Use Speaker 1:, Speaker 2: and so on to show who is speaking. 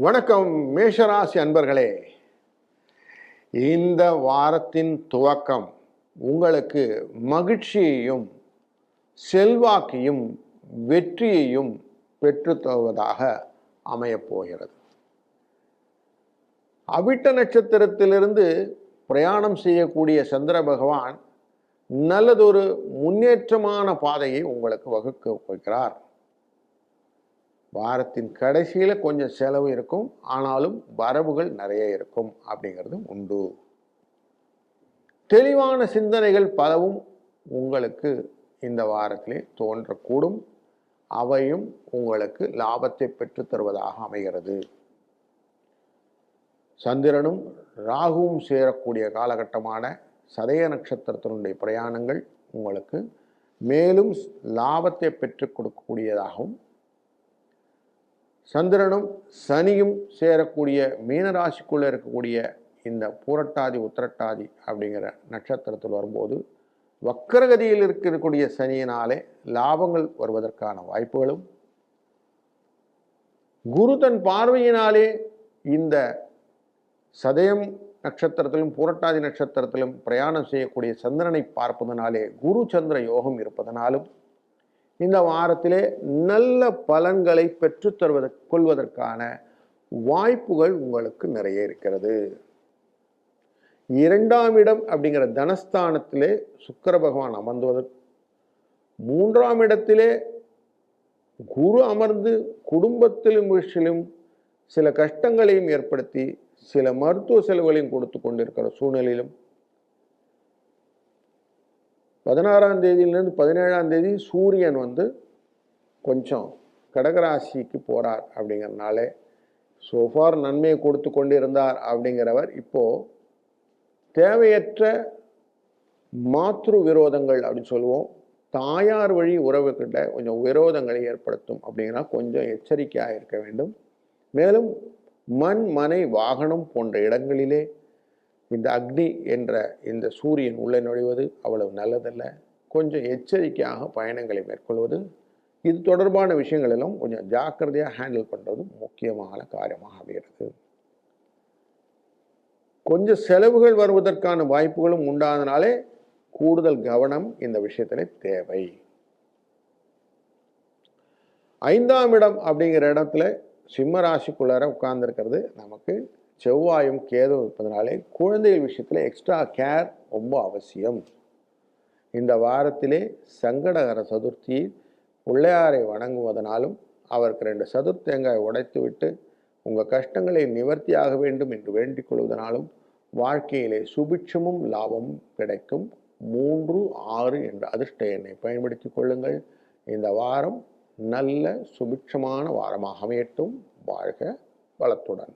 Speaker 1: வணக்கம் மேஷராசி அன்பர்களே. இந்த வாரத்தின் துவக்கம் உங்களுக்கு மகிழ்ச்சியையும் செல்வாக்கையும் வெற்றியையும் பெற்றுத்தருவதாக அமையப்போகிறது அவிட்ட நட்சத்திரத்திலிருந்து பிரயாணம் செய்யக்கூடிய சந்திர பகவான் நல்லதொரு முன்னேற்றமான பாதையை உங்களுக்கு வகுக்க வைக்கிறார் வாரத்தின் கடைசியில் கொஞ்சம் செலவு இருக்கும். ஆனாலும் வரவுகள் நிறைய இருக்கும் அப்படிங்கிறது உண்டு. தெளிவான சிந்தனைகள் பலவும் உங்களுக்கு இந்த வாரத்திலே தோன்றக்கூடும். அவையும் உங்களுக்கு லாபத்தை பெற்று தருவதாக அமைகிறது. சந்திரனும் ராகுவும் சேரக்கூடிய காலகட்டமான சதய நட்சத்திரத்தினுடைய பிரயாணங்கள் உங்களுக்கு மேலும் லாபத்தை பெற்றுக் கொடுக்கக்கூடியதாகவும் சந்திரனும் சனியும் சேரக்கூடிய மீனராசிக்குள்ளே இருக்கக்கூடிய இந்த பூரட்டாதி உத்திரட்டாதி அப்படிங்கிற நட்சத்திரத்தில் வரும்போது வக்கரகதியில் இருக்கக்கூடிய சனியினாலே லாபங்கள் வருவதற்கான வாய்ப்புகளும் குரு தன் பார்வையினாலே இந்த சதயம் நட்சத்திரத்திலும் பூரட்டாதி நட்சத்திரத்திலும் பிரயாணம் செய்யக்கூடிய சந்திரனை பார்ப்பதனாலே குரு சந்திர யோகம் இருப்பதனாலும் இந்த வாரத்திலே நல்ல பலன்களை பெற்றுத்தருவத கொள்வதற்கான வாய்ப்புகள் உங்களுக்கு நிறைய இருக்கிறது. இரண்டாம் இடம் அப்படிங்கிற தனஸ்தானத்திலே சுக்கர பகவான் அமர்ந்துவது மூன்றாம் இடத்திலே குரு அமர்ந்து குடும்பத்திலும் விஷயிலும் சில கஷ்டங்களையும் ஏற்படுத்தி சில மருத்துவ செலவுகளையும் கொடுத்து கொண்டிருக்கிற சூழ்நிலையிலும் பதினாறாம் தேதியிலேருந்து பதினேழாம் தேதி சூரியன் வந்து கொஞ்சம் கடகராசிக்கு போகிறார் அப்படிங்கிறனாலே சோஃபார் நன்மையை கொடுத்து கொண்டிருந்தார் அப்படிங்கிறவர் இப்போது தேவையற்ற மாத்ரு விரோதங்கள் அப்படின்னு சொல்லுவோம். தாயார் வழி உறவுகிட்ட கொஞ்சம் விரோதங்களை ஏற்படுத்தும் அப்படிங்கிறா கொஞ்சம் எச்சரிக்கையாக இருக்க வேண்டும். மேலும் மண் மனை வாகனம் போன்ற இடங்களிலே இந்த அக்னி என்ற இந்த சூரியன் உள்ளே நுழைவது அவ்வளவு நல்லதல்ல. கொஞ்சம் எச்சரிக்கையாக பயணங்களை மேற்கொள்வது இது தொடர்பான விஷயங்கள் எல்லாம் கொஞ்சம் ஜாக்கிரதையாக ஹேண்டில் பண்ணுறது முக்கியமான காரியமாக அமைகிறது கொஞ்சம் செலவுகள் வருவதற்கான வாய்ப்புகளும் உண்டாதனாலே கூடுதல் கவனம் இந்த விஷயத்தில் தேவை. ஐந்தாம் இடம் அப்படிங்கிற இடத்துல சிம்ம ராசிக்குள்ளார உட்கார்ந்துருக்கிறது. நமக்கு செவ்வாயும் கேதும் இருப்பதனாலே குழந்தைகள் விஷயத்தில் எக்ஸ்ட்ரா கேர் ரொம்ப அவசியம். இந்த வாரத்திலே சங்கடகர சதுர்த்தி பிள்ளையாரை வணங்குவதனாலும் அவருக்கு ரெண்டு சதுர் தேங்காய் உடைத்துவிட்டு உங்கள் கஷ்டங்களை நிவர்த்தியாக வேண்டும் என்று வேண்டிக் கொள்வதனாலும் வாழ்க்கையிலே சுபிட்சமும் லாபமும் கிடைக்கும். மூன்று ஆறு என்ற அதிர்ஷ்ட எண்ணை பயன்படுத்தி கொள்ளுங்கள். இந்த வாரம் நல்ல சுபிட்சமான வாரமாக அமையட்டும். வாழ்க வளத்துடன்.